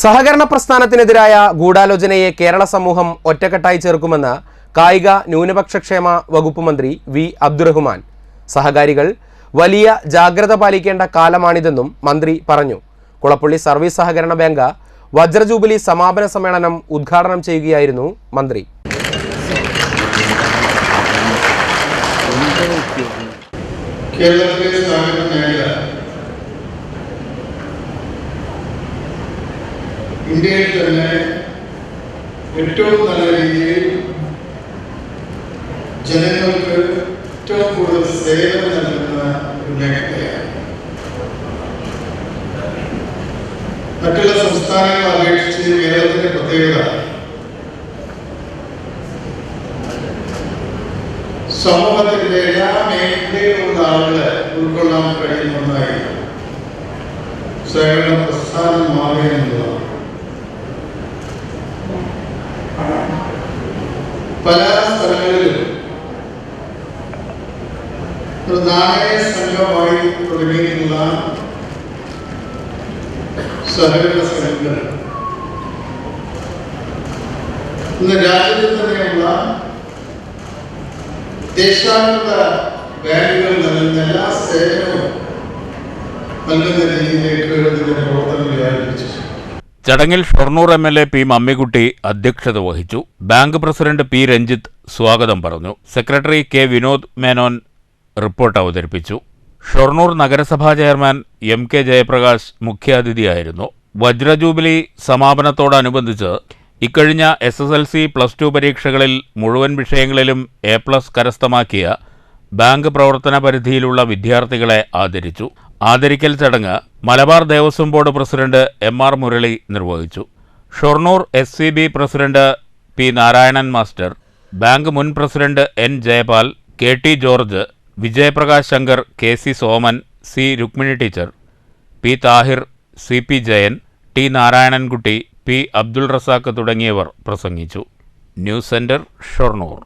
സഹകരണ പ്രസ്ഥാനത്തിനെതിരായ ഗൂഢാലോചനയെ കേരള സമൂഹം ഒറ്റക്കെട്ടായി ചേർക്കുമെന്ന് കായിക ന്യൂനപക്ഷക്ഷേമ വകുപ്പ് മന്ത്രി വി അബ്ദുറഹ്മാൻ. സഹകാരികൾ വലിയ ജാഗ്രത പാലിക്കേണ്ട കാലമാണിതെന്നും മന്ത്രി പറഞ്ഞു. കുളപ്പള്ളി സർവീസ് സഹകരണ ബാങ്ക് വജ്രജൂബിലി സമാപന സമ്മേളനം ഉദ്ഘാടനം ചെയ്യുകയായിരുന്നു മന്ത്രി. കേരളത്തിലെ സഹകരണ മേഖല ഇന്ത്യയിൽ തന്നെ ഏറ്റവും നല്ല രീതിയിൽ ജനങ്ങൾക്ക് ഏറ്റവും കൂടുതൽ സേവനം നൽകുന്ന ഒരു മേഖലയാണ്. മറ്റുള്ള സംസ്ഥാനങ്ങളെ അപേക്ഷിച്ച് കേരളത്തിന്റെ പ്രത്യേകത. സമൂഹത്തിന്റെ എല്ലാ മേഖലയിലുള്ള ആളുകളെ ഉൾക്കൊള്ളാൻ കഴിയുന്ന ഒന്നായി സഹകരണ പ്രസ്ഥാനം മാറുക എന്നുള്ളതാണ് പല സ്ഥലങ്ങളിലും സംഘമായി തുടങ്ങിയിട്ടുള്ള സഹകരണ സംഘങ്ങൾ. ഇന്ന് രാജ്യത്ത് തന്നെയുള്ള ദേശാന്തര ബാങ്കുകൾ നൽകുന്ന എല്ലാ സേവനവും നൽകുന്ന രീതിയിലേക്ക് ഇതിന്റെ പ്രവർത്തനം വ്യാപിച്ചു ചടങ്ങിൽ Shoranur M L A P Mammikutty അധ്യക്ഷത വഹിച്ചു. ബാങ്ക് പ്രസിഡന്റ് പി രഞ്ജിത്ത് സ്വാഗതം പറഞ്ഞു. Secretary K Vinod Menon report അവതരിപ്പിച്ചു. ഷൊർണൂർ നഗരസഭാ ചെയർമാൻ എം കെ ജയപ്രകാശ് മുഖ്യാതിഥിയായിരുന്നു. വജ്രജൂബിലി സമാപനത്തോടനുബന്ധിച്ച് ഇക്കഴിഞ്ഞ S S L C plus two പരീക്ഷകളിൽ മുഴുവൻ വിഷയങ്ങളിലും എ പ്ലസ് കരസ്ഥമാക്കിയ ബാങ്ക് പ്രവർത്തന പരിധിയിലുള്ള വിദ്യാർത്ഥികളെ ആദരിച്ചു. ആദരിക്കൽ ചടങ്ങ് Malabar Devaswom board president M R Murali നിർവഹിച്ചു. Shoranur S C B president P Narayanan master bank മുൻ president N Jayapal K T George Vijayaprakash Shankar K C Soman C Rukmini teacher P Thahir C P Jayan T Narayanankutty P Abdul Razak തുടങ്ങിയവർ പ്രസംഗിച്ചു. News centre Shoranur.